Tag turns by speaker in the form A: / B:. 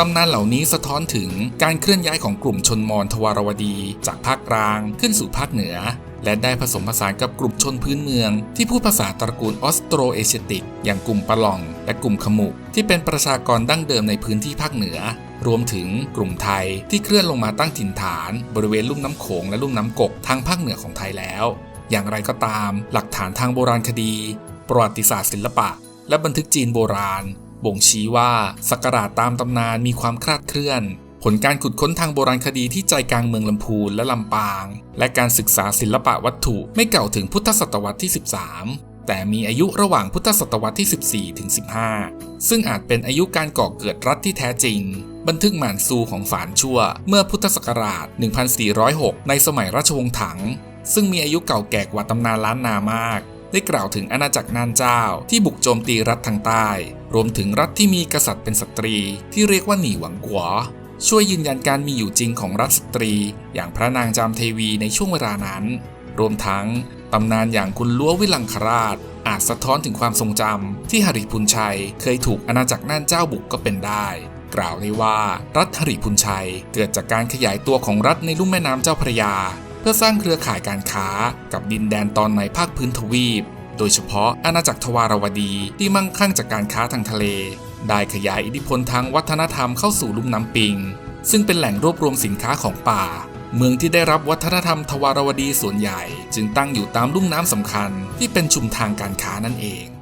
A: ตำนานเหล่านี้สะท้อนถึงการเคลื่อนย้ายของกลุ่มชนมอญทวารวดี จากภาคกลางขึ้นสู่ภาคเหนือ และได้ผสมผสานกับกลุ่มชนพื้นเมือง ที่พูดภาษาตระกูลออสโตรเอเชียติก อย่างกลุ่มปะหลอง และกลุ่มขมุกที่เป็นประชากรดั้งเดิมในพื้นที่ภาคเหนือ รวมถึงกลุ่มไทยที่เคลื่อนลงมาตั้งถิ่นฐาน บริเวณลุ่มน้ำโขงและลุ่มน้ำกกทางภาคเหนือของไทยแล้ว อย่างไรก็ตาม หลักฐานทางโบราณคดี ประวัติศาสตร์ศิลปะ และบันทึกจีนโบราณ บ่งชี้ว่าสักการะตามตำนานมีความคลาดเคลื่อน ผลการขุดค้นทางโบราณคดีที่ใจกลางเมืองลำพูนและลำปาง และการศึกษาศิลปะวัตถุไม่เก่าถึงพุทธศตวรรษที่ 13 แต่มีอายุระหว่างพุทธศตวรรษที่ 14ถึง15 ซึ่งอาจเป็นอายุการก่อเกิดรัฐที่แท้จริง บันทึกหมานซูของฝานชั่ว เมื่อพุทธศักราช 1406 ในสมัยราชวงศ์ถัง ซึ่งมีอายุเก่าแก่กว่าตำนานล้านนามาก ได้กล่าวถึงอาณาจักรนานเจ้าที่บุกโจมตีรัฐทางใต้ รวมถึงรัฐที่มีกษัตริย์เป็นสตรี ที่เรียกว่าหนีหวังกัวช่วยยืนยันการมีอยู่จริงของรัฐสตรี อย่างพระนางจามเทวีในช่วงเวลานั้น รวมทั้งตำนานอย่างคุณลัววิลังคราช อาจสะท้อนถึงความทรงจำที่หริพุนชัยเคยถูกอาณาจักรน่านเจ้าบุกก็เป็นได้ กล่าวได้ว่ารัฐหริพุนชัยเกิดจากการขยายตัวของรัฐในลุ่มแม่น้ำเจ้าพระยา พื่อสร้างเครือข่ายการค้ากับดินแดนตอนในภาคพื้นทวีป โดยเฉพาะอาณาจักรทวารวดีที่มั่งคั่งจากการค้าทางทะเล ได้ขยายอิทธิพลทางวัฒนธรรมเข้าสู่ลุ่มน้ำปิง ซึ่งเป็นแหล่งรวบรวมสินค้าของป่า เมืองที่ได้รับวัฒนธรรมทวารวดีส่วนใหญ่ จึงตั้งอยู่ตามลุ่มน้ำสำคัญที่เป็นชุมทางการค้านั่นเอง